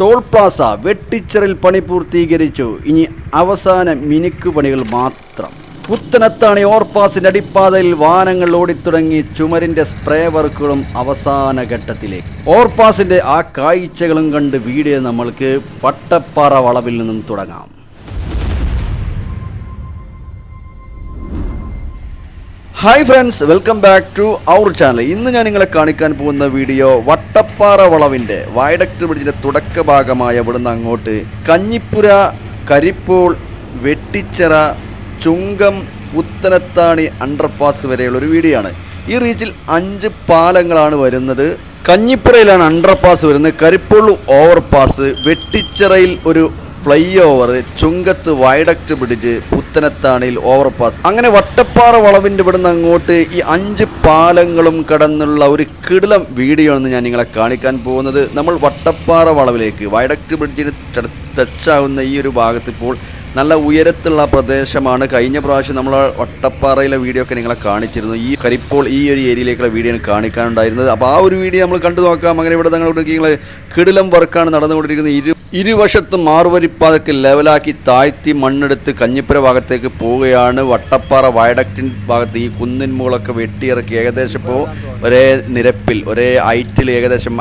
Toll Plaza വെട്ടിച്ചറിൽ പണി പൂർത്തീകരിച്ചു. ഇനി അവസാന മിനുക്ക് പണികൾ മാത്രം. പുത്തനത്താണി ഓർപാസിന്റെ അടിപ്പാതയിൽ വാഹനങ്ങൾ ഓടിത്തുടങ്ങി ചുമരിന്റെ സ്പ്രേ വർക്കുകളും അവസാന ഘട്ടത്തിലേക്ക്. ഓർപാസിന്റെ ആ കാഴ്ചകളും കണ്ട് വീഡിയോ നമ്മൾക്ക് പട്ടപ്പാറ വളവിൽ നിന്നും തുടങ്ങാം. Hi friends welcome back to our channel ഇന്ന് ഞാൻ നിങ്ങളെ കാണിക്കാൻ പോകുന്ന വീഡിയോ വട്ടപ്പാറ വളവിന്റെ വയഡക്ട് ബ്രിഡ്ജിന്റെ തുടക്ക ഭാഗമായ ഇവിടുന്ന് അങ്ങോട്ട് കഞ്ഞിപ്പുര കരിപ്പോൾ വെട്ടിച്ചിറ ചുങ്കം പുത്തനത്താണി അണ്ടർപാസ് വരെയുള്ള ഒരു വീഡിയോ ആണ്. ഈ റീച്ചിൽ അഞ്ച് പാലങ്ങളാണ് വരുന്നത്. കഞ്ഞിപ്പുറയിലാണ് അണ്ടർപാസ് വരുന്നത്. കരിപ്പോൾ ഓവർപാസ് വെട്ടിച്ചിറയിൽ ഒരു ഫ്ലൈ ഓവർ ചുങ്കത്ത് വയഡക്ട് ബ്രിഡ്ജ് പുത്തനത്താണിയിൽ ഓവർപാസ് അങ്ങനെ വട്ടപ്പാറ വളവിന്റെ ഇവിടുന്ന് അങ്ങോട്ട് ഈ അഞ്ച് പാലങ്ങളും കടന്നുള്ള ഒരു കിടിലം വീഡിയോ ആണ് ഞാൻ നിങ്ങളെ കാണിക്കാൻ പോകുന്നത്. നമ്മൾ വട്ടപ്പാറ വളവിലേക്ക് വയഡക്ട് ബ്രിഡ്ജിന് ടച്ചാവുന്ന ഈ ഒരു ഭാഗത്ത് ഇപ്പോൾ നല്ല ഉയരത്തുള്ള പ്രദേശമാണ്. കഴിഞ്ഞ പ്രാവശ്യം നമ്മൾ വട്ടപ്പാറയിലെ വീഡിയോ ഒക്കെ നിങ്ങളെ കാണിച്ചിരുന്നു. ഈ കരിപ്പോൾ ഈ ഒരു ഏരിയയിലേക്കുള്ള വീഡിയോ ആണ് കാണിക്കാനുണ്ടായിരുന്നത്. അപ്പോൾ ആ ഒരു വീഡിയോ നമ്മൾ കണ്ടു നോക്കാം. അങ്ങനെ ഇവിടെ നിങ്ങൾ നിങ്ങൾ കിടിലം വർക്കാണ് നടന്നുകൊണ്ടിരിക്കുന്നത്. ഇരു ഇരുവശത്തും മാറുവരിപ്പാതക്ക് ലെവലാക്കി താഴ്ത്തി മണ്ണെടുത്ത് കഞ്ഞിപ്പുര ഭാഗത്തേക്ക് പോവുകയാണ്. വട്ടപ്പാറ വയഡക്റ്റിൻ ഭാഗത്ത് ഈ കുന്നിൻ മുകളൊക്കെ വെട്ടിയിറക്കി ഏകദേശം ഇപ്പോൾ ഒരേ നിരപ്പിൽ ഒരേ ഹൈറ്റിൽ ഏകദേശം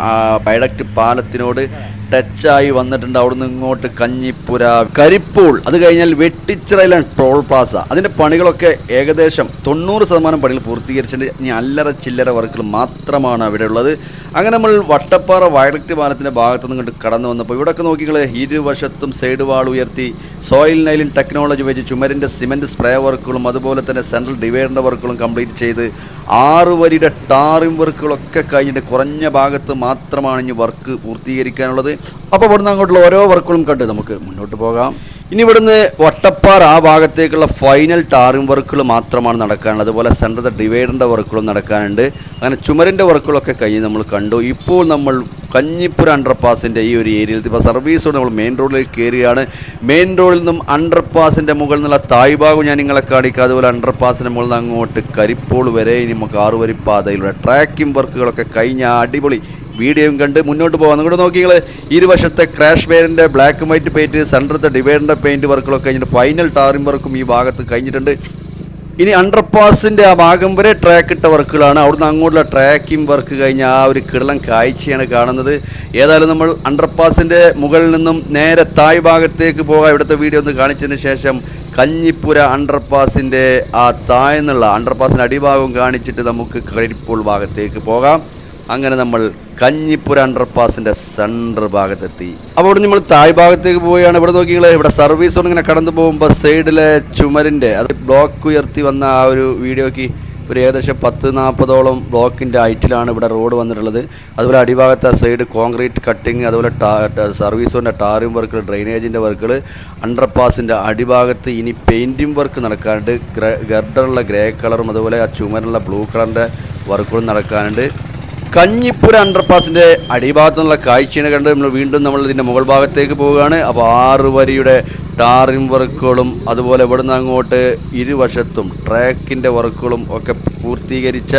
വയഡക്റ്റ് പാലത്തിനോട് ടച്ചായി വന്നിട്ടുണ്ട്. അവിടുന്ന് ഇങ്ങോട്ട് കഞ്ഞിപ്പുര കരിപ്പൂൾ. അത് കഴിഞ്ഞാൽ വെട്ടിച്ചിറയിലാണ് ടോൾ പ്ലാസ. അതിന്റെ പണികളൊക്കെ ഏകദേശം തൊണ്ണൂറ് ശതമാനം പണികൾ പൂർത്തീകരിച്ചിട്ടുണ്ട്. ഇനി അല്ലറ ചില്ലറ വർക്കുകൾ മാത്രമാണ് അവിടെ ഉള്ളത്. അങ്ങനെ നമ്മൾ വട്ടപ്പാറ വയലക്റ്റ് പാലത്തിന്റെ ഭാഗത്ത് നിന്ന് കടന്നു വന്നപ്പോൾ ഇവിടെയൊക്കെ നോക്കിങ്ങൾ ഇരുവശത്തും സൈഡ് വാൾ ഉയർത്തി സോയിൽ നൈലിൻ ടെക്നോളജി വെച്ച് ചുമരിന്റെ സിമെന്റ് സ്പ്രേ വർക്കുകളും അതുപോലെ തന്നെ സെൻട്രൽ ഡിവൈഡറിന്റെ വർക്കുകളും കംപ്ലീറ്റ് ചെയ്ത് ആറ് വരിയുടെ ടാറിംഗ് വർക്കുകളൊക്കെ കഴിഞ്ഞിട്ട് കുറഞ്ഞ ഭാഗത്ത് മാത്രമാണ് ഇനി വർക്ക് പൂർത്തീകരിക്കാനുള്ളത്. അപ്പോൾ ഇവിടുന്ന് അങ്ങോട്ടുള്ള ഓരോ വർക്കുകളും കണ്ട് നമുക്ക് മുന്നോട്ട് പോകാം. ഇനി ഇവിടുന്ന് വട്ടപ്പാറ ആ ഭാഗത്തേക്കുള്ള ഫൈനൽ ടാറിംഗ് വർക്കുകൾ മാത്രമാണ് നടക്കാനുള്ളത്. അതുപോലെ സെന്റർ ഡിവൈഡറിന്റെ വർക്കുകളും നടക്കാനുണ്ട്. അങ്ങനെ ചുമരിന്റെ വർക്കുകളൊക്കെ കഴിഞ്ഞ് നമ്മൾ കണ്ടു. ഇപ്പോൾ നമ്മൾ കഞ്ഞിപ്പുര അണ്ടർപാസിന്റെ ഈ ഒരു ഏരിയയിൽ ഇപ്പോൾ സർവീസ് റോഡ് നമ്മൾ മെയിൻ റോഡിലേക്ക് കയറുകയാണ്. മെയിൻ റോഡിൽ നിന്നും അണ്ടർപാസിന്റെ മുകളിൽ നിന്നുള്ള തായ്ഭാഗം ഞാൻ നിങ്ങളെ കാണിക്കാം. അതുപോലെ അണ്ടർപാസിന്റെ മുകളിൽ നിന്ന് അങ്ങോട്ട് കരിപ്പോൾ വരെ ഇനി നമുക്ക് ആറുവരി പാതയിലൂടെ ട്രാക്കിംഗ് വർക്കുകളൊക്കെ കഴിഞ്ഞ അടിപൊളി വീഡിയോയും കണ്ട് മുന്നോട്ട് പോകാം. നിങ്ങളുടെ നോക്കിയാൽ ഇരുവശത്തെ ക്രാഷ് വെയറിന്റെ ബ്ലാക്ക് ആൻഡ് വൈറ്റ് പെയിന്റ് സെന്ററത്തെ ഡിവൈഡറിന്റെ പെയിന്റ് വർക്കുകളൊക്കെ കഴിഞ്ഞിട്ട് ഫൈനൽ ടാറിംഗ് വർക്കും ഈ ഭാഗത്ത് കഴിഞ്ഞിട്ടുണ്ട്. ഇനി അണ്ടർപാസിന്റെ ആ ഭാഗം വരെ ട്രാക്ക് ഇട്ട വർക്കുകളാണ് അവിടുന്ന് അങ്ങോട്ടുള്ള ട്രാക്കിംഗ് വർക്ക് കഴിഞ്ഞ ആ ഒരു കിടലം കാഴ്ചയാണ് കാണുന്നത്. ഏതായാലും നമ്മൾ അണ്ടർപാസിന്റെ മുകളിൽ നിന്നും നേരെ തായ് ഭാഗത്തേക്ക് പോകാം. ഇവിടുത്തെ വീഡിയോ ഒന്ന് കാണിച്ചതിന് ശേഷം കഞ്ഞിപ്പുര അണ്ടർപാസിന്റെ ആ താഴ്ന്നുള്ള അണ്ടർപാസിന്റെ അടിഭാഗം കാണിച്ചിട്ട് നമുക്ക് കരിപ്പോൾ ഭാഗത്തേക്ക് പോകാം. അങ്ങനെ നമ്മൾ കഞ്ഞിപ്പുര അണ്ടർപാസിന്റെ സെൻട്രൽ ഭാഗത്തെത്തി. ഇവിടെ നമ്മൾ തായ് ഭാഗത്തേക്ക് പോവുകയാണ്. ഇവിടെ നോക്കിയാൽ ഇവിടെ സർവീസ് ഇങ്ങനെ കടന്നു പോകുമ്പോൾ സൈഡിലെ ചുമരിന്റെ അത് ബ്ലോക്ക് ഉയർത്തി വന്ന ആ ഒരു വീഡിയോക്ക് ഒരു ഏകദേശം പത്ത് നാൽപ്പതോളം ബ്ലോക്കിന്റെ ഐറ്റിലാണ് ഇവിടെ റോഡ് വന്നിട്ടുള്ളത്. അതുപോലെ അടിഭാഗത്തെ സൈഡ് കോൺക്രീറ്റ് കട്ടിങ് അതുപോലെ റോഡിന്റെ ടാറിംഗ് വർക്കുകൾ ഡ്രെയിനേജിന്റെ വർക്കുകൾ അണ്ടർപാസിന്റെ അടിഭാഗത്ത് ഇനി പെയിന്റിംഗ് വർക്ക് നടക്കാനുണ്ട്. ഗർഡറുള്ള ഗ്രേ കളറും അതുപോലെ ആ ചുമരുള്ള ബ്ലൂ കളറിന്റെ വർക്കുകളും നടക്കാനുണ്ട്. കഞ്ഞിപ്പുര അണ്ടർപാസിന്റെ അടിഭാഗത്തു നിന്നുള്ള കാഴ്ചയാണ് കണ്ട് നമ്മൾ വീണ്ടും നമ്മൾ ഇതിന്റെ മുകൾ ഭാഗത്തേക്ക് പോവുകയാണ്. അപ്പോൾ ആറ് വരിയുടെ ടാറിംഗ് വർക്കുകളും അതുപോലെ ഇവിടുന്ന് അങ്ങോട്ട് ഇരുവശത്തും ട്രാക്കിന്റെ വർക്കുകളും ഒക്കെ പൂർത്തീകരിച്ച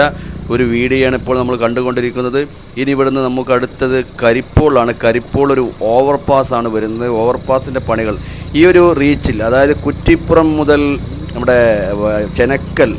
ഒരു വീഡിയോയാണ് ഇപ്പോൾ നമ്മൾ കണ്ടുകൊണ്ടിരിക്കുന്നത്. ഇനി ഇവിടുന്ന് നമുക്ക് അടുത്തത് കരിപ്പോളാണ് കരിപ്പോൾ ഒരു ഓവർപാസ് ആണ് വരുന്നത്. ഓവർപാസിന്റെ പണികൾ ഈ ഒരു റീച്ചിൽ അതായത് കുറ്റിപ്പുറം മുതൽ നമ്മുടെ ചെനക്കൽ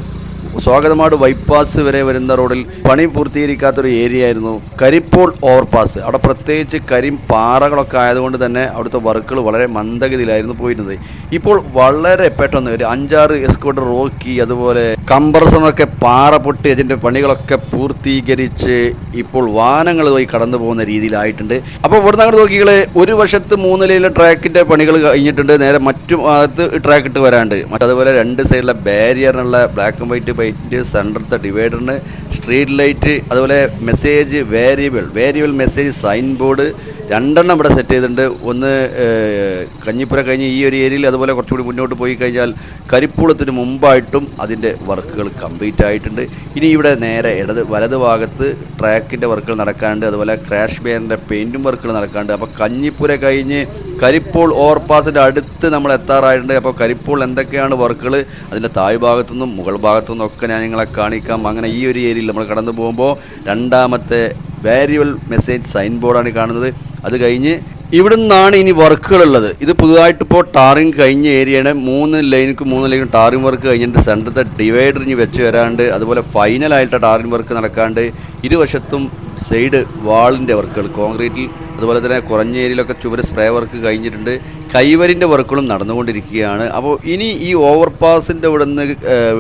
സ്വാഗതമാട് ബൈപ്പാസ് വരെ വരുന്ന റോഡിൽ പണി പൂർത്തീകരിക്കാത്തൊരു ഏരിയ ആയിരുന്നു കരിപ്പോൾ ഓവർപാസ് അവിടെ പ്രത്യേകിച്ച് കരിം പാറകളൊക്കെ ആയതുകൊണ്ട് തന്നെ അവിടുത്തെ വർക്കുകൾ വളരെ മന്ദഗതിയിലായിരുന്നു പോയിരുന്നത്. ഇപ്പോൾ വളരെ പെട്ടെന്ന് ഒരു അഞ്ചാറ് എസ്കോട്ട് റോക്കി അതുപോലെ കംപ്രസറൊക്കെ പാറ പൊട്ടി അതിന്റെ പണികളൊക്കെ പൂർത്തീകരിച്ച് ഇപ്പോൾ വാഹനങ്ങൾ വഴി കടന്നു പോകുന്ന രീതിയിലായിട്ടുണ്ട്. അപ്പോൾ ഇവിടുന്ന് അങ്ങോട്ട് നോക്കിയാൽ ഒരു വശത്ത് മൂന്ന് നിലയിലെ ട്രാക്കിന്റെ പണികൾ കഴിഞ്ഞിട്ടുണ്ട്. നേരെ മറ്റു ഭാഗത്ത് ട്രാക്ക് ഇട്ട് വരാണ്ട് മറ്റതുപോലെ രണ്ട് സൈഡിലെ ബാരിയറിനുള്ള ബ്ലാക്ക് ആൻഡ് വൈറ്റ് പെയിന്റ് സെന്ററത്തെ ഡിവൈഡറിന് സ്ട്രീറ്റ് ലൈറ്റ് അതുപോലെ message variable variable message sign board രണ്ടെണ്ണം ഇവിടെ സെറ്റ് ചെയ്തിട്ടുണ്ട്. ഒന്ന് കഞ്ഞിപ്പുര കഴിഞ്ഞ് ഈ ഒരു ഏരിയയിൽ അതുപോലെ കുറച്ചുകൂടി മുന്നോട്ട് പോയി കഴിഞ്ഞാൽ കരിപ്പൂളത്തിന് മുമ്പായിട്ടും അതിന്റെ വർക്കുകൾ കംപ്ലീറ്റ് ആയിട്ടുണ്ട്. ഇനി ഇവിടെ നേരെ ഇടത് വലത് ഭാഗത്ത് ട്രാക്കിന്റെ വർക്കുകൾ നടക്കാണ്ട് അതുപോലെ ക്രാഷ് ബെയറിന്റെ പെയിന്റും വർക്കുകൾ നടക്കാണ്ട് അപ്പോൾ കഞ്ഞിപ്പുര കഴിഞ്ഞ് കരിപ്പോൾ ഓവർപാസിന്റെ അടുത്ത് നമ്മൾ എത്താറായിട്ടുണ്ട്. അപ്പോൾ കരിപ്പോൾ എന്തൊക്കെയാണ് വർക്കുകൾ? അതിന്റെ താഴ് ഭാഗത്തുനിന്നും മുകൾ ഭാഗത്തുനിന്നും ഒക്കെ ഞാൻ നിങ്ങളെ കാണിക്കാം. അങ്ങനെ ഈ ഒരു ഏരിയയിൽ നമ്മൾ കടന്നു പോകുമ്പോൾ രണ്ടാമത്തെ വേരിയബിൾ മെസ്സേജ് സൈൻ ബോർഡാണ് കാണുന്നത്. അത് കഴിഞ്ഞ് ഇവിടെ നിന്നാണ് ഇനി വർക്കുകളുള്ളത്. ഇത് പുതുതായിട്ട് ഇപ്പോൾ ടാറിങ് കഴിഞ്ഞ ഏരിയയാണ് മൂന്ന് ലൈനിക്ക് മൂന്ന് ലൈനും ടാറിങ് വർക്ക് കഴിഞ്ഞിട്ട് സെന്ററത്തെ ഡിവൈഡർ ഇനി വെച്ച് വരാണ്ട് അതുപോലെ ഫൈനലായിട്ട് ടാറിങ് വർക്ക് നടക്കാണ്ട് ഇരുവശത്തും സൈഡ് വാളിന്റെ വർക്കുകൾ കോൺക്രീറ്റിൽ അതുപോലെ തന്നെ കുറഞ്ഞ ഏരിയയിലൊക്കെ ചുവര് സ്പ്രേ വർക്ക് കഴിഞ്ഞിട്ടുണ്ട്. കൈവരിന്റെ വർക്കുകളും നടന്നുകൊണ്ടിരിക്കുകയാണ്. അപ്പോൾ ഇനി ഈ ഓവർ പാസിന്റെ ഇവിടെ നിന്ന്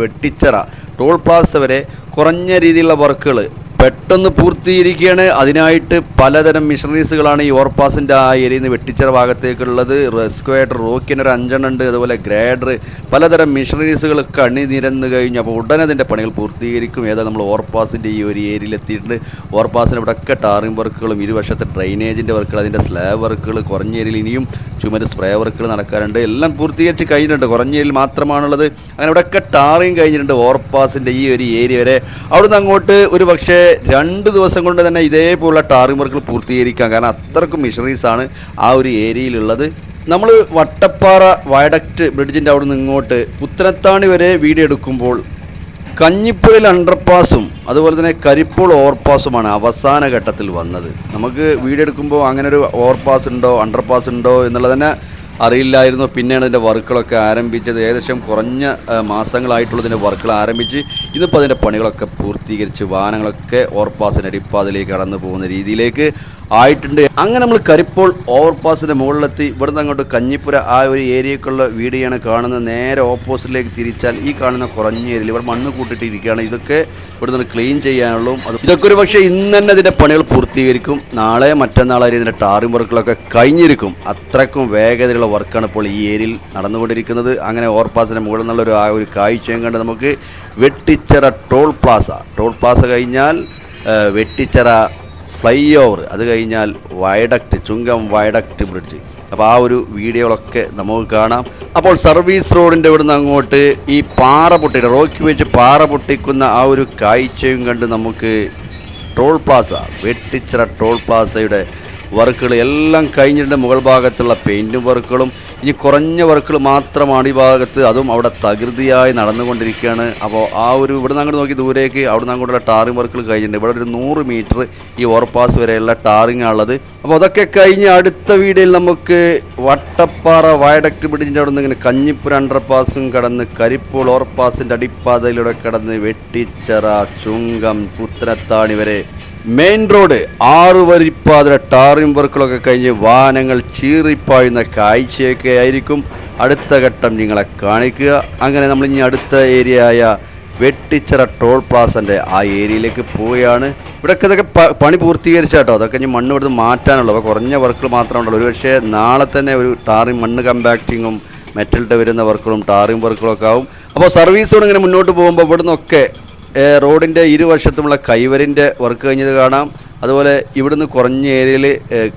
വെട്ടിച്ചറ ടോൾ പ്ലാസ വരെ കുറഞ്ഞ രീതിയിലുള്ള വർക്കുകൾ പെട്ടെന്ന് പൂർത്തീകരിക്കുകയാണ്. അതിനായിട്ട് പലതരം മിഷണറീസുകളാണ് ഈ ഓവർപാസിന്റെ ആ ഏരിയയിൽ നിന്ന് വെട്ടിച്ചറ ഭാഗത്തേക്കുള്ളത്. റെസ്ക്വേഡർ റോക്കിന് ഒരു അഞ്ചെണ്ണം ഉണ്ട് അതുപോലെ ഗ്രേഡർ പലതരം മിഷനറീസുകളൊക്കെ അണിനിരന്ന് കഴിഞ്ഞു അപ്പോൾ ഉടനെ അതിന്റെ പണികൾ പൂർത്തീകരിക്കും. ഏതാ നമ്മൾ ഓവർപാസിന്റെ ഈ ഒരു ഏരിയയിൽ എത്തിയിട്ടുണ്ട്. ഓവർപാസിന് ഇവിടെയൊക്കെ ടാറിംഗ് വർക്കുകളും ഇരുവശത്തെ ഡ്രൈനേജിന്റെ വർക്കുകൾ അതിന്റെ സ്ലാബ് വർക്കുകൾ കുറഞ്ഞ ഏരിയയിൽ ഇനിയും ചുമര് സ്പ്രേ വർക്കുകൾ നടക്കാറുണ്ട് എല്ലാം പൂർത്തീകരിച്ച് കഴിഞ്ഞിട്ടുണ്ട്. കുറഞ്ഞ ഏരിയയിൽ മാത്രമാണുള്ളത്. അങ്ങനെ ഇവിടെയൊക്കെ ടാറിങ് കഴിഞ്ഞിട്ടുണ്ട് ഓവർപാസിന്റെ ഈ ഒരു ഏരിയ വരെ. അവിടുന്ന് അങ്ങോട്ട് ഒരു പക്ഷേ രണ്ട് ദിവസം കൊണ്ട് തന്നെ ഇതേപോലുള്ള ടാറിംഗ് വർക്കുകൾ പൂർത്തീകരിക്കാം. കാരണം അത്രക്കും മിഷനറീസ് ആണ് ആ ഒരു ഏരിയയിലുള്ളത്. നമ്മൾ വട്ടപ്പാറ വയഡക്റ്റ് ബ്രിഡ്ജിന്റെ അവിടെ നിന്ന് ഇങ്ങോട്ട് പുത്തനത്താണി വരെ വീഡിയോ എടുക്കുമ്പോൾ കഞ്ഞിപ്പുഴയിൽ അണ്ടർപാസും അതുപോലെ തന്നെ കരിപ്പോൾ ഓവർപാസുമാണ് അവസാന ഘട്ടത്തിൽ വന്നത്. നമുക്ക് വീഡിയോ എടുക്കുമ്പോൾ അങ്ങനെ ഒരു ഓവർപാസ് ഉണ്ടോ അണ്ടർപാസ് ഉണ്ടോ എന്നുള്ളത് തന്നെ അറിയില്ലായിരുന്നു. പിന്നെയാണ് അതിന്റെ വർക്കുകളൊക്കെ ആരംഭിച്ചത്. ഏകദേശം കുറഞ്ഞ മാസങ്ങളായിട്ടുള്ള മാസങ്ങളായിട്ടുള്ളതിന്റെ വർക്കുകൾ ആരംഭിച്ച് ഇന്നിപ്പോൾ അതിന്റെ പണികളൊക്കെ പൂർത്തീകരിച്ച് വാഹനങ്ങളൊക്കെ ഓർപ്പാസിന്റെ അടിപ്പാതിലേക്ക് കടന്നു പോകുന്ന രീതിയിലേക്ക് ആയിട്ടുണ്ട്. അങ്ങനെ നമ്മൾ കരിപ്പോൾ ഓവർപാസിന്റെ മുകളിലെത്തി. ഇവിടുന്ന് അങ്ങോട്ട് കഞ്ഞിപ്പുര ആ ഒരു ഏരിയക്കുള്ള വീടിയാണ് കാണുന്നത്. നേരെ ഓപ്പോസിറ്റിലേക്ക് തിരിച്ചാൽ ഈ കാണുന്ന കുറഞ്ഞ ഏരിയയിൽ ഇവിടെ മണ്ണ് കൂട്ടിട്ടിരിക്കുകയാണ് ഇതൊക്കെ ഇവിടുന്ന് ക്ലീൻ ചെയ്യാനുള്ളൂ. ഇതൊക്കെ ഒരു പക്ഷേ ഇന്ന് തന്നെ ഇതിന്റെ പണികൾ പൂർത്തീകരിക്കും. നാളെ മറ്റന്നാളായി ഇതിന്റെ ടാറിംഗ് വർക്കുകളൊക്കെ കഴിഞ്ഞിരിക്കും. അത്രക്കും വേഗതയുള്ള വർക്കാണ് ഇപ്പോൾ ഈ ഏരിയയിൽ നടന്നുകൊണ്ടിരിക്കുന്നത്. അങ്ങനെ ഓവർപാസിന്റെ മുകളിൽ നിന്നുള്ളൊരു ആ ഒരു കാഴ്ചയും കണ്ട് നമുക്ക് Vettichira toll plaza. Toll plaza കഴിഞ്ഞാൽ വെട്ടിച്ചിറ ഫ്ലൈ ഓവർ അത് കഴിഞ്ഞാൽ വയഡക്റ്റ് ചുങ്കം വയഡക്റ്റ് ബ്രിഡ്ജ്. അപ്പോൾ ആ ഒരു വീഡിയോകളൊക്കെ നമുക്ക് കാണാം. അപ്പോൾ സർവീസ് റോഡിന്റെ ഇവിടുന്ന് അങ്ങോട്ട് ഈ പാറ പൊട്ടിയിട്ട് റോക്കി വെച്ച് പാറ പൊട്ടിക്കുന്ന ആ ഒരു കാഴ്ചയും കണ്ട് നമുക്ക് ടോൾ പ്ലാസ വെട്ടിച്ചിറ ടോൾ പ്ലാസയുടെ വർക്കുകൾ എല്ലാം കഴിഞ്ഞിട്ടുണ്ട്. മുകൾ ഭാഗത്തുള്ള പെയിന്റും വർക്കുകളും ഇനി കുറഞ്ഞ വർക്കുകൾ മാത്രമാണ് ഈ ഭാഗത്ത്. അതും അവിടെ തകൃതിയായി നടന്നുകൊണ്ടിരിക്കുകയാണ്. അപ്പോൾ ആ ഒരു ഇവിടെ നിന്ന് അങ്ങോട്ട് നോക്കി ദൂരേക്ക് അവിടെ നിന്ന് അങ്ങോട്ടുള്ള ടാറിംഗ് വർക്കുകൾ കഴിഞ്ഞിട്ടുണ്ട്. ഇവിടെ ഒരു നൂറ് മീറ്റർ ഈ ഓവർപാസ് വരെയുള്ള ടാറിംഗ് ഉള്ളത്. അപ്പോൾ അതൊക്കെ കഴിഞ്ഞ് അടുത്ത വീഡിയോയിൽ നമുക്ക് വട്ടപ്പാറ വയഡക്ട് ബ്രിഡ്ജിന്റെ അവിടെ നിന്ന് ഇങ്ങനെ കഞ്ഞിപ്പുര അണ്ടർപാസും കടന്ന് കരിപ്പോൾ ഓവർപാസിന്റെ അടിപ്പാതയിലൂടെ കടന്ന് വെട്ടിച്ചറ ചുങ്കം പുത്തനത്താണി വരെ. മെയിൻ റോഡ് ആറു വരിപ്പാതിര ടാറിംഗ് വർക്കുകളൊക്കെ കഴിഞ്ഞ് വാഹനങ്ങൾ ചീറിപ്പായുന്ന കാഴ്ചയൊക്കെ ആയിരിക്കും. അടുത്ത ഘട്ടം നിങ്ങളെ കാണിക്കുക. അങ്ങനെ നമ്മൾ ഇനി അടുത്ത ഏരിയ ആയ വെട്ടിച്ചിറ ടോൾ പ്ലാസന്റെ ആ ഏരിയയിലേക്ക് പോവുകയാണ്. ഇവിടെയൊക്കെ ഇതൊക്കെ പണി പണി പൂർത്തീകരിച്ചാട്ടോ. അതൊക്കെ ഇനി മണ്ണ് ഇവിടുന്ന് മാറ്റാനുള്ളൂ. അപ്പോൾ കുറഞ്ഞ വർക്കുകൾ മാത്രമേ ഉള്ളൂ ഒരുപക്ഷേ നാളെ തന്നെ ഒരു ടാറിംഗ് മണ്ണ് കമ്പാക്റ്റിങ്ങും മെറ്റലിട്ട് വരുന്ന വർക്കുകളും ടാറിംഗ് വർക്കുകളൊക്കെ ആവും. അപ്പോൾ സർവീസുകൾ ഇങ്ങനെ മുന്നോട്ട് പോകുമ്പോൾ ഇവിടുന്നൊക്കെ റോഡിന്റെ ഇരുവശത്തുമുള്ള കൈവരിന്റെ വർക്ക് കഴിഞ്ഞത് കാണാം. അതുപോലെ ഇവിടുന്ന് കുറഞ്ഞ ഏരിയയിൽ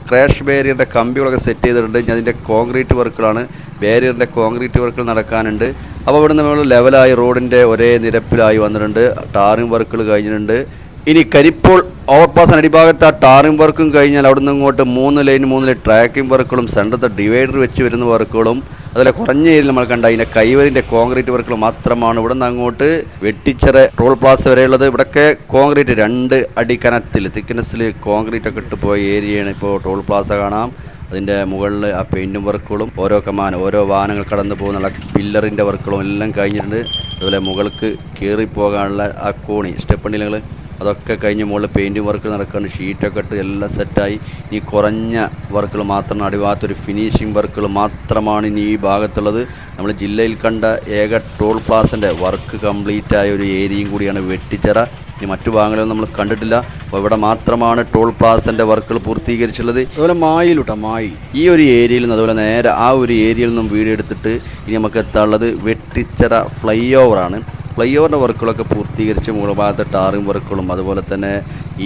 ക്രാഷ് ബാരിയറിന്റെ കമ്പികളൊക്കെ സെറ്റ് ചെയ്തിട്ടുണ്ട്. ഇനി അതിന്റെ കോൺക്രീറ്റ് വർക്കുകളാണ് ബാരിയറിന്റെ കോൺക്രീറ്റ് വർക്കുകൾ നടക്കാനുണ്ട്. അപ്പോൾ ഇവിടുന്ന് നമ്മൾ ലെവലായി റോഡിന്റെ ഒരേ നിരപ്പിലായി വന്നിട്ടുണ്ട്. ടാറിംഗ് വർക്കുകൾ കഴിഞ്ഞിട്ടുണ്ട്. ഇനി കരിപ്പോൾ ഓവർപാസ് അടിഭാഗത്ത് ആ ടാറിംഗ് വർക്കും കഴിഞ്ഞാൽ അവിടെ നിന്ന് ഇങ്ങോട്ട് മൂന്ന് ലൈൻ മൂന്നിലെ ട്രാക്കിംഗ് വർക്കുകളും സെന്ററത്തെ ഡിവൈഡർ വെച്ച് വരുന്ന വർക്കുകളും അതുപോലെ കുറഞ്ഞ ഏരിയയിൽ നമ്മൾ കണ്ട അതിന്റെ കൈവരിന്റെ കോൺക്രീറ്റ് വർക്കുകൾ മാത്രമാണ് ഇവിടെ നിന്ന് അങ്ങോട്ട് വെട്ടിച്ചിറ ടോൾ പ്ലാസ് വരെയുള്ളത്. ഇവിടെയൊക്കെ കോൺക്രീറ്റ് രണ്ട് അടി കനത്തിൽ തിക്നെസ്സിൽ കോൺക്രീറ്റ് ഒക്കെ ഇട്ട് പോയ ഏരിയയാണ് ഇപ്പോൾ ടോൾ പ്ലാസ കാണാം. അതിന്റെ മുകളിൽ ആ പെയിന്റും വർക്കുകളും ഓരോ കമാനം ഓരോ വാഹനങ്ങൾ കടന്നു പോകുന്നുള്ള പില്ലറിന്റെ വർക്കുകളും എല്ലാം കഴിഞ്ഞിട്ടുണ്ട്. അതുപോലെ മുകൾക്ക് കയറിപ്പോകാനുള്ള ആ കോണി സ്റ്റെപ്പണിലുകൾ അതൊക്കെ കഴിഞ്ഞ് മുകളിൽ പെയിന്റ് വർക്ക് നടക്കുകയാണ് ഷീറ്റൊക്കെ ഇട്ട് എല്ലാം സെറ്റായി ഇനി കുറഞ്ഞ വർക്കുകൾ മാത്രമാണ് അടിഭാഗത്തൊരു ഫിനിഷിംഗ് വർക്കുകൾ മാത്രമാണ് ഇനി ഈ ഭാഗത്തുള്ളത്. നമ്മൾ ജില്ലയിൽ കണ്ട ഏക ടോൾ പ്ലാസിന്റെ വർക്ക് കംപ്ലീറ്റ് ആയ ഒരു ഏരിയയും കൂടിയാണ് വെട്ടിച്ചിറ. ഇനി മറ്റു ഭാഗങ്ങളൊന്നും നമ്മൾ കണ്ടിട്ടില്ല. അപ്പോൾ ഇവിടെ മാത്രമാണ് ടോൾ പ്ലാസിന്റെ വർക്കുകൾ പൂർത്തീകരിച്ചുള്ളത് അതുപോലെ മായിലൂട്ടോ മായി ഈ ഒരു ഏരിയയിൽ നിന്ന് അതുപോലെ നേരെ ആ ഒരു ഏരിയയിൽ നിന്നും വീഡിയോ എടുത്തിട്ട് ഇനി നമുക്ക് എത്താനുള്ളത് വെട്ടിച്ചിറ ഫ്ലൈ ഓവറാണ് ഫ്ലൈ ഓവറിന്റെ വർക്കുകളൊക്കെ പൂർത്തീകരിച്ച് മൂന്ന് ഭാഗത്തെ ടാറിംഗ് വർക്കുകളും അതുപോലെ തന്നെ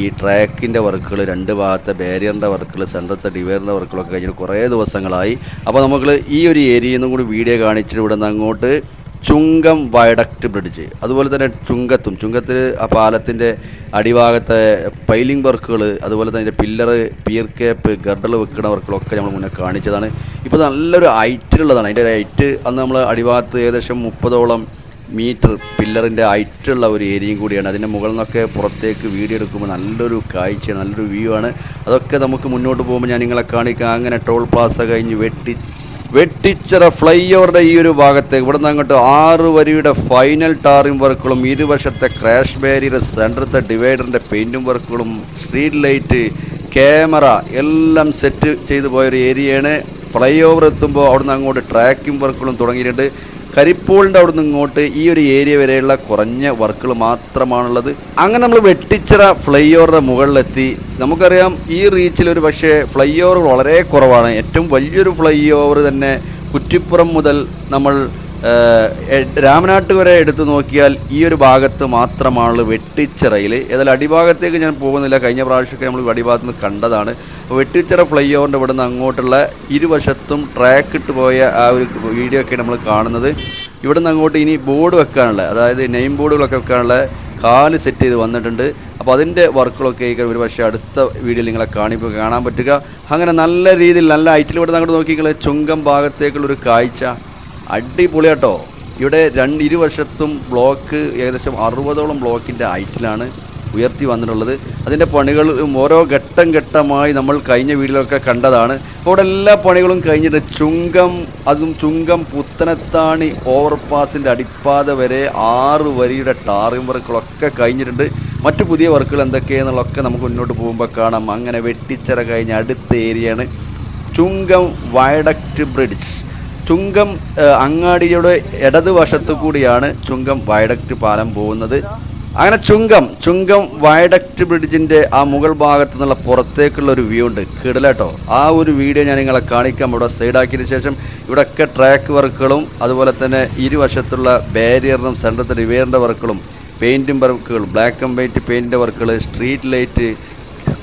ഈ ട്രാക്കിന്റെ വർക്കുകൾ രണ്ട് ഭാഗത്തെ ബാരിയറിന്റെ വർക്കുകൾ സെന്ററത്തെ ഡിവൈറിന്റെ വർക്കുകളൊക്കെ കഴിഞ്ഞിട്ട് കുറേ ദിവസങ്ങളായി. അപ്പോൾ നമുക്ക് ഈ ഒരു ഏരിയയിൽ നിന്നും കൂടി വീഡിയോ കാണിച്ചിട്ട് ഇവിടെ നിന്ന് അങ്ങോട്ട് ചുങ്കം വയഡക്റ്റ് ബ്രിഡ്ജ്. അതുപോലെ തന്നെ ചുങ്കത്തും ചുങ്കത്തിൽ ആ പാലത്തിന്റെ അടിഭാഗത്തെ പൈലിംഗ് വർക്കുകൾ അതുപോലെ തന്നെ അതിന്റെ പില്ലറ് പിയർ കേപ്പ് ഗർഡൽ വെക്കുന്ന വർക്കുകളൊക്കെ നമ്മൾ മുന്നേ കാണിച്ചതാണ്. ഇപ്പോൾ നല്ലൊരു ഹൈറ്റിലുള്ളതാണ്. അതിന്റെ ഹൈറ്റ് അന്ന് നമ്മൾ അടിഭാഗത്ത് ഏകദേശം മുപ്പതോളം മീറ്റർ പില്ലറിന്റെ ഹൈറ്റുള്ള ഒരു ഏരിയയും കൂടിയാണ്. അതിന്റെ മുകളിൽ നിന്നൊക്കെ പുറത്തേക്ക് വീഡിയോ എടുക്കുമ്പോൾ നല്ലൊരു കാഴ്ചയാണ് നല്ലൊരു വ്യൂ ആണ്. അതൊക്കെ നമുക്ക് മുന്നോട്ട് പോകുമ്പോൾ ഞാൻ നിങ്ങളെ കാണിക്കാം. അങ്ങനെ ടോൾ പ്ലാസ കഴിഞ്ഞ് വെട്ടി വെട്ടിച്ചിറ ഫ്ലൈ ഓവറുടെ ഈ ഒരു ഭാഗത്തേക്ക് ഇവിടെ നിന്ന് അങ്ങോട്ട് ആറ് വരിയുടെ ഫൈനൽ ടാറിംഗ് വർക്കുകളും ഇരുവശത്തെ ക്രാഷ് ബാരിയർ സെന്ററത്തെ ഡിവൈഡറിന്റെ പെയിന്റും വർക്കുകളും സ്ട്രീറ്റ് ലൈറ്റ് ക്യാമറ എല്ലാം സെറ്റ് ചെയ്തു പോയൊരു ഏരിയയാണ്. ഫ്ലൈ ഓവർ എത്തുമ്പോൾ അവിടുന്ന് അങ്ങോട്ട് ട്രാക്കിംഗ് വർക്കുകളും തുടങ്ങിയിട്ടുണ്ട്. കരിപ്പോളിന്റെ നിന്ന് ഇങ്ങോട്ട് ഈ ഒരു ഏരിയ വരെയുള്ള കുറഞ്ഞ വർക്കുകൾ മാത്രമാണുള്ളത്. അങ്ങനെ നമ്മൾ വെട്ടിച്ചിറ ഫ്ലൈ ഓവറിന്റെ മുകളിലെത്തി. നമുക്കറിയാം ഈ റീച്ചിൽ ഒരു പക്ഷേ ഫ്ലൈ ഓവർ വളരെ കുറവാണ്. ഏറ്റവും വലിയൊരു ഫ്ലൈ ഓവർ തന്നെ കുറ്റിപ്പുറം മുതൽ നമ്മൾ രാമനാട്ട് വരെ എടുത്തു നോക്കിയാൽ ഈ ഒരു ഭാഗത്ത് മാത്രമാണ് വെട്ടിച്ചിറയിൽ. ഏതായാലും അടിഭാഗത്തേക്ക് ഞാൻ പോകുന്നില്ല. കഴിഞ്ഞ പ്രാവശ്യമൊക്കെ നമ്മൾ അടിഭാഗത്ത് നിന്ന് കണ്ടതാണ്. അപ്പോൾ വെട്ടിച്ചിറ ഫ്ലൈ ഓവറിന്റെ ഇവിടുന്ന് അങ്ങോട്ടുള്ള ഇരുവശത്തും ട്രാക്ക് ഇട്ട് പോയ ആ ഒരു വീഡിയോ ഒക്കെ നമ്മൾ കാണുന്നത്. ഇവിടെ നിന്ന് അങ്ങോട്ട് ഇനി ബോർഡ് വെക്കാനുള്ള അതായത് നെയിം ബോർഡുകളൊക്കെ വെക്കാനുള്ള കാൽ സെറ്റ് ചെയ്ത് വന്നിട്ടുണ്ട്. അപ്പോൾ അതിന്റെ വർക്കുകളൊക്കെ ആയിരിക്കും ഒരു പക്ഷേ അടുത്ത വീഡിയോയിൽ നിങ്ങളെ കാണിപ്പോൾ കാണാൻ പറ്റുക. അങ്ങനെ നല്ല രീതിയിൽ നല്ല ഐറ്റിൽ ഇവിടെ അങ്ങോട്ട് നോക്കി ചുങ്കം ഭാഗത്തേക്കുള്ളൊരു കാഴ്ച. അടിപൊളിയാട്ടോ ഇവിടെ രണ്ട് ഇരുവശത്തും ബ്ലോക്ക് ഏകദേശം അറുപതോളം ബ്ലോക്കിന്റെ ഹൈറ്റിലാണ് ഉയർത്തി വന്നിട്ടുള്ളത്. അതിന്റെ പണികൾ ഓരോ ഘട്ടം ഘട്ടമായി നമ്മൾ കഴിഞ്ഞ വീടുകളൊക്കെ കണ്ടതാണ്. അപ്പോൾ അവിടെ എല്ലാ പണികളും കഴിഞ്ഞിട്ട് ചുങ്കം അതും ചുങ്കം പുത്തനത്താണി ഓവർപാസിന്റെ അടിപ്പാത വരെ ആറ് വരിയുടെ ടാറിംഗ് വർക്കുകളൊക്കെ കഴിഞ്ഞിട്ടുണ്ട്. മറ്റു പുതിയ വർക്കുകൾ എന്തൊക്കെയെന്നുള്ളതൊക്കെ നമുക്ക് മുന്നോട്ട് പോകുമ്പോൾ കാണാം. അങ്ങനെ വെട്ടിച്ചിറ കഴിഞ്ഞ അടുത്ത ഏരിയയാണ് ചുങ്കം വയഡക്റ്റ് ബ്രിഡ്ജ്. ചുങ്കം അങ്ങാടിയുടെ ഇടതുവശത്തു കൂടിയാണ് ചുങ്കം വയഡക്റ്റ് പാലം പോകുന്നത്. അങ്ങനെ ചുങ്കം ചുങ്കം വയഡക്റ്റ് ബ്രിഡ്ജിന്റെ ആ മുകൾ ഭാഗത്തു നിന്നുള്ള പുറത്തേക്കുള്ള ഒരു വ്യൂ ഉണ്ട്. കിടലട്ടോ ആ ഒരു വീഡിയോ ഞാൻ നിങ്ങളെ കാണിക്കാം. ഇവിടെ സൈഡാക്കിയതിന് ശേഷം ഇവിടെയൊക്കെ ട്രാക്ക് വർക്കുകളും അതുപോലെ തന്നെ ഇരുവശത്തുള്ള ബാരിയറിനും സെന്ററിൽ റിവേറിന്റെ വർക്കുകളും പെയിന്റും വർക്കുകൾ ബ്ലാക്ക് ആൻഡ് വൈറ്റ് പെയിന്റിന്റെ വർക്കുകൾ street light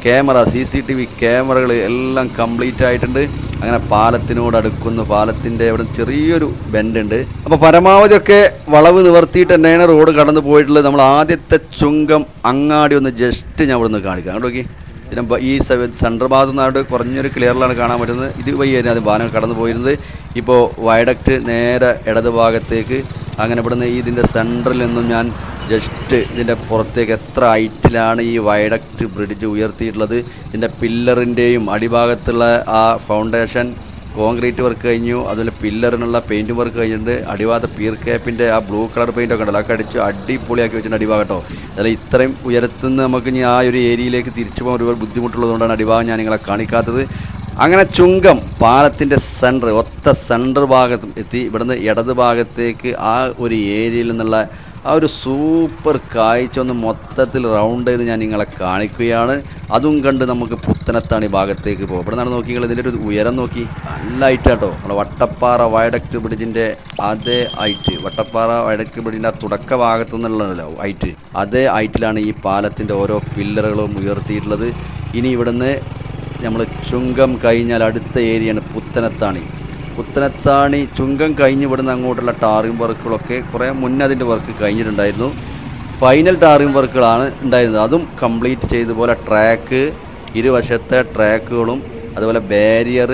camera C C T V ക്യാമറകൾ എല്ലാം കംപ്ലീറ്റ് ആയിട്ടുണ്ട് അങ്ങനെ പാലത്തിനോട് അടുക്കുന്നു. പാലത്തിന്റെ അവിടെ ചെറിയൊരു ബെൻഡ് ഉണ്ട് അപ്പോൾ പരമാവധി ഒക്കെ വളവ് നിവർത്തിയിട്ട് തന്നെയാണ് റോഡ് കടന്നു പോയിട്ടുള്ളത്. നമ്മൾ ആദ്യത്തെ ചുങ്കം അങ്ങാടി ഒന്ന് ജസ്റ്റ് ഞാൻ ഇവിടെ നിന്ന് കാണിക്കാം. അങ്ങോട്ട് നോക്കി? പിന്നെ ഈ സെൻട്രൽ ഭാഗത്ത് നിന്നായിട്ട് കുറഞ്ഞൊരു ക്ലിയറിലാണ് കാണാൻ പറ്റുന്നത്. ഇത് വഴിയായിരുന്നു അത് വാഹനം കടന്നു പോയിരുന്നത്. ഇപ്പോൾ വയഡക്റ്റ് നേരെ ഇടത് ഭാഗത്തേക്ക് അങ്ങനെ ഇവിടുന്ന് ഇതിന്റെ സെൻട്രിൽ നിന്നും ഞാൻ ജസ്റ്റ് ഇതിന്റെ പുറത്തേക്ക് എത്ര ഹൈറ്റിലാണ് ഈ വയഡക്റ്റ് ബ്രിഡ്ജ് ഉയർത്തിയിട്ടുള്ളത്. ഇതിന്റെ പില്ലറിന്റെയും അടിഭാഗത്തുള്ള ആ ഫൗണ്ടേഷൻ കോൺക്രീറ്റ് വർക്ക് കഴിഞ്ഞു. അതുപോലെ പില്ലറിനുള്ള പെയിന്റ് വർക്ക് കഴിഞ്ഞിട്ടുണ്ട്. അടിഭാഗത്ത് പീർ ക്യാപ്പിന്റെ ആ ബ്ലൂ കളർ പെയിന്റ് ഒക്കെ ഉണ്ടല്ലോ അതൊക്കെ അടിച്ച് അടിപൊളിയാക്കി വെച്ചിട്ടുണ്ട് അടിഭാഗട്ടോ അതായത് ഇത്രയും ഉയരത്തുനിന്ന് നമുക്ക് ഇനി ആ ഒരു ഏരിയയിലേക്ക് തിരിച്ചു പോകാൻ ഒരുപാട് ബുദ്ധിമുട്ടുള്ളതുകൊണ്ടാണ് അടിഭാഗം ഞാൻ നിങ്ങളെ കാണിക്കാത്തത്. അങ്ങനെ ചുങ്കം പാലത്തിന്റെ സെന്റർ ഒത്ത സെന്റർ ഭാഗത്തും എത്തി. ഇവിടുന്ന് ഇടത് ഭാഗത്തേക്ക് ആ ഒരു ഏരിയയിൽ നിന്നുള്ള ആ ഒരു സൂപ്പർ കാഴ്ച ഒന്ന് മൊത്തത്തിൽ റൗണ്ട് ചെയ്ത് ഞാൻ നിങ്ങളെ കാണിക്കുകയാണ്. അതും കണ്ട് നമുക്ക് പുത്തനത്താണ് ഈ ഭാഗത്തേക്ക് പോകും. ഇവിടെ നിന്നാണ് നോക്കി നിങ്ങൾ ഇതിന്റെ ഒരു ഉയരം നോക്കി. നല്ല ഹൈറ്റാട്ടോ നമ്മുടെ വട്ടപ്പാറ വയഡക്ട് ബ്രിഡ്ജിന്റെ അതേ ഹൈറ്റ് വട്ടപ്പാറ വയഡക്ട് ബ്രിഡ്ജിന്റെ ആ തുടക്ക ഭാഗത്തു നിന്നുള്ളതല്ലോ ഹൈറ്റ് അതേ ഹൈറ്റിലാണ് ഈ പാലത്തിന്റെ ഓരോ പില്ലറുകളും ഉയർത്തിയിട്ടുള്ളത്. ഇനി ഇവിടുന്ന് നമ്മൾ ചുങ്കം കഴിഞ്ഞാൽ അടുത്ത ഏരിയയാണ് പുത്തനത്താണി. പുത്തനത്താണി ചുങ്കം കഴിഞ്ഞ് ഇവിടുന്ന് അങ്ങോട്ടുള്ള ടാറിംഗ് വർക്കുകളൊക്കെ കുറേ മുന്നേ അതിന്റെ വർക്ക് കഴിഞ്ഞിട്ടുണ്ടായിരുന്നു. ഫൈനൽ ടാറിംഗ് വർക്കുകളാണ് ഉണ്ടായിരുന്നത്. അതും കംപ്ലീറ്റ് ചെയ്ത പോലെ ട്രാക്ക് ഇരുവശത്തെ ട്രാക്കുകളും അതുപോലെ ബാരിയർ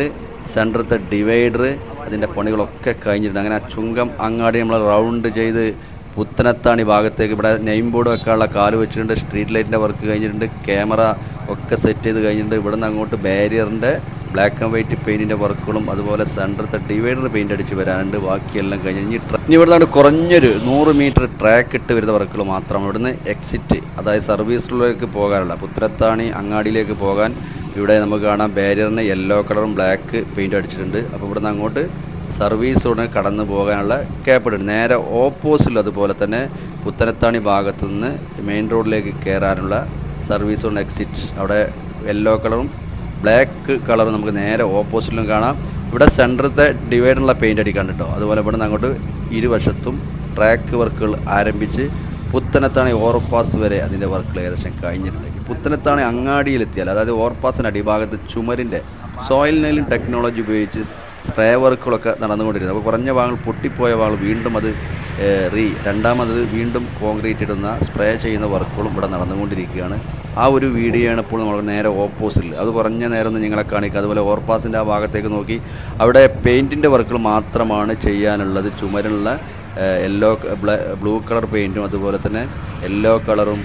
സെന്ററത്തെ ഡിവൈഡർ അതിന്റെ പണികളൊക്കെ കഴിഞ്ഞിട്ടുണ്ട്. അങ്ങനെ ആ ചുങ്കം അങ്ങാടി നമ്മൾ റൗണ്ട് ചെയ്ത് പുത്തനത്താണി ഭാഗത്തേക്ക് ഇവിടെ നെയിം ബോർഡ് വെക്കാനുള്ള കാൽ വെച്ചിട്ടുണ്ട്. സ്ട്രീറ്റ് ലൈറ്റിന്റെ വർക്ക് കഴിഞ്ഞിട്ടുണ്ട്. ക്യാമറ ഒക്കെ സെറ്റ് ചെയ്ത് കഴിഞ്ഞിട്ടുണ്ട്. ഇവിടുന്ന് അങ്ങോട്ട് ബാരിയറിന്റെ ബ്ലാക്ക് ആൻഡ് വൈറ്റ് പെയിന്റിന്റെ വർക്കുകളും അതുപോലെ സെന്ററത്തെ ഡിവൈഡർ പെയിന്റ് അടിച്ച് വരാനുണ്ട്. ബാക്കിയെല്ലാം കഴിഞ്ഞ് ഇനി ഇവിടെ നിന്ന് കുറഞ്ഞൊരു നൂറ് മീറ്റർ ട്രാക്ക് ഇട്ട് വരുന്ന വർക്കുകൾ മാത്രം ഇവിടുന്ന് എക്സിറ്റ് അതായത് സർവീസിലേക്ക് പോകാനുള്ള പുത്രത്താണി അങ്ങാടിയിലേക്ക് പോകാൻ ഇവിടെ നമുക്ക് കാണാം ബാരിയറിന് യെല്ലോ കളറും ബ്ലാക്ക് പെയിന്റ് അടിച്ചിട്ടുണ്ട്. അപ്പോൾ ഇവിടുന്ന് അങ്ങോട്ട് സർവീസ് ഉടനെ കടന്നു പോകാനുള്ള കേപ്പടുണ്ട് നേരെ ഓപ്പോസിറ്റിൽ അതുപോലെ തന്നെ പുത്തനത്താണി ഭാഗത്തു നിന്ന് മെയിൻ റോഡിലേക്ക് കയറാനുള്ള സർവീസ് എക്സിറ്റ് അവിടെ യെല്ലോ കളറും ബ്ലാക്ക് കളർ നമുക്ക് നേരെ ഓപ്പോസിറ്റിലും കാണാം. ഇവിടെ സെന്ററത്തെ ഡിവൈഡറുള്ള പെയിന്റ് അടിക്കാൻ കേട്ടോ അതുപോലെ ഇവിടെ നിന്ന് അങ്ങോട്ട് ഇരുവശത്തും ട്രാക്ക് വർക്കുകൾ ആരംഭിച്ച് പുത്തനത്താണി ഓവർപാസ് വരെ അതിന്റെ വർക്കുകൾ ഏകദേശം കഴിഞ്ഞിട്ടുണ്ട്. പുത്തനത്താണി അങ്ങാടിയിലെത്തിയാൽ അതായത് ഓവർപാസിന്റെ അടിഭാഗത്ത് ചുമരിന്റെ സോയിൽ നെയിലിംഗ് ടെക്നോളജി ഉപയോഗിച്ച് സ്പ്രേ വർക്കുകളൊക്കെ നടന്നുകൊണ്ടിരുന്നത്. അപ്പോൾ കുറഞ്ഞ ഭാഗങ്ങൾ പൊട്ടിപ്പോയ ഭാഗങ്ങൾ വീണ്ടും അത് റീ രണ്ടാമത് വീണ്ടും കോൺക്രീറ്റ് ഇടുന്ന സ്പ്രേ ചെയ്യുന്ന വർക്കുകളും ഇവിടെ നടന്നുകൊണ്ടിരിക്കുകയാണ്. ആ ഒരു വീഡിയോയാണ് ഇപ്പോൾ നമ്മൾ നേരെ ഓപ്പോസിറ്റിൽ. അത് കുറഞ്ഞ നേരം ഒന്ന് നിങ്ങളെ കാണിക്കുക അതുപോലെ ഓവർപാസിന്റെ ആ ഭാഗത്തേക്ക് നോക്കി. അവിടെ പെയിന്റിന്റെ വർക്കുകൾ മാത്രമാണ് ചെയ്യാനുള്ളത്. ചുമരിലുള്ള യെല്ലോ ബ്ലൂ കളർ പെയിന്റും അതുപോലെ തന്നെ യെല്ലോ കളറും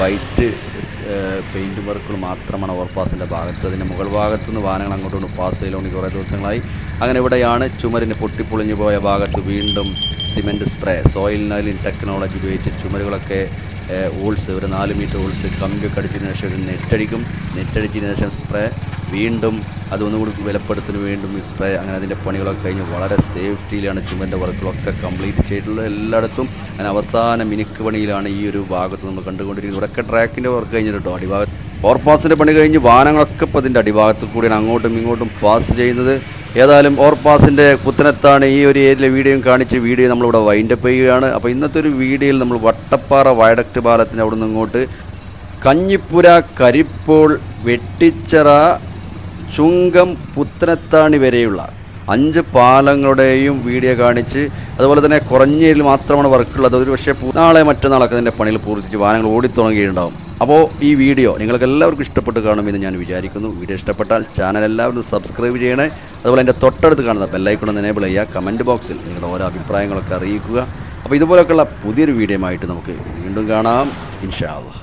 വൈറ്റ് പെയിന്റ് വർക്കുകൾ മാത്രമാണ് ഓവർപാസിന്റെ ഭാഗത്ത്. അതിന്റെ മുകൾ ഭാഗത്തു നിന്ന് വാഹനങ്ങൾ അങ്ങോട്ടും പാസ് ചെയ്തുകൊണ്ട് കുറേ ദിവസങ്ങളായി. അങ്ങനെ ഇവിടെയാണ് ചുമരിന് പൊട്ടിപ്പൊളിഞ്ഞു പോയ ഭാഗത്ത് വീണ്ടും cement spray soil nailing technology ഉപയോഗിച്ച് ചുമരുകളൊക്കെ ഓൾസ് ഒരു നാല് മീറ്റർ ഓൾസിൽ കമ്പി അടിച്ചതിന് ശേഷം ഒരു നെറ്റടിക്കും. നെറ്റടിച്ചതിന് ശേഷം സ്പ്രേ വീണ്ടും അതൊന്നുകൂടി വിലപ്പെടുത്തിന് വീണ്ടും ഈ സ്പ്രേ അങ്ങനെ അതിന്റെ പണികളൊക്കെ കഴിഞ്ഞ് വളരെ സേഫ്റ്റിയിലാണ് ചുമന്റെ വർക്കുകളൊക്കെ കംപ്ലീറ്റ് ചെയ്തിട്ടുള്ളത് എല്ലായിടത്തും. അങ്ങനെ അവസാന മിനുക്ക് പണിയിലാണ് ഈ ഒരു ഭാഗത്ത് നമ്മൾ കണ്ടുകൊണ്ടിരിക്കുന്നത്. ഇവിടെയൊക്കെ ട്രാക്കിന്റെ വർക്ക് കഴിഞ്ഞിട്ടോ അടിഭാഗത്ത് ഓവർപാസിന്റെ പണി കഴിഞ്ഞ് വാഹനങ്ങളൊക്കെ ഇപ്പോൾ ഇതിന്റെ അടിഭാഗത്ത് കൂടിയാണ് അങ്ങോട്ടും ഇങ്ങോട്ടും പാസ് ചെയ്യുന്നത്. ഏതായാലും ഓവർപാസിന്റെ കുത്തനത്താണ് ഈ ഒരു ഏരിയയിലെ വീഡിയോയും കാണിച്ച് വീഡിയോ നമ്മളിവിടെ വൈൻഡപ്പ് ചെയ്യുകയാണ്. അപ്പോൾ ഇന്നത്തെ ഒരു വീഡിയോയിൽ നമ്മൾ വട്ടപ്പാറ വയഡക്റ്റ് പാലത്തിന്റെ അവിടെ നിന്ന് ഇങ്ങോട്ട് കഞ്ഞിപ്പുര കരിപ്പോൾ വെട്ടിച്ചിറ ചുങ്കം പുത്തനത്താണി വരെയുള്ള അഞ്ച് പാലങ്ങളുടെയും വീഡിയോ കാണിച്ച് അതുപോലെ തന്നെ കുറഞ്ഞതിൽ മാത്രമാണ് വർക്കുള്ളത്. ഒരു പക്ഷേ നാളെ മറ്റന്നാളൊക്കെ അതിന്റെ പണിയിൽ പൂർത്തിച്ച് വാഹനങ്ങൾ ഓടിത്തുടങ്ങിയിട്ടുണ്ടാവും അപ്പോൾ ഈ വീഡിയോ നിങ്ങൾക്ക് എല്ലാവർക്കും ഇഷ്ടപ്പെട്ട് കാണുമെന്ന് ഞാൻ വിചാരിക്കുന്നു. വീഡിയോ ഇഷ്ടപ്പെട്ടാൽ ചാനൽ എല്ലാവരും സബ്സ്ക്രൈബ് ചെയ്യണേ. അതുപോലെ എന്റെ തൊട്ടടുത്ത് കാണുന്ന ബെല്ലൈക്കണം എനേബിൾ ചെയ്യുക. കമന്റ് ബോക്സിൽ നിങ്ങളുടെ ഓരോ അഭിപ്രായങ്ങളൊക്കെ അറിയിക്കുക. അപ്പോൾ ഇതുപോലൊക്കെയുള്ള പുതിയൊരു വീഡിയോ ആയിട്ട് നമുക്ക് വീണ്ടും കാണാം. ഇൻഷാ അള്ളാഹ്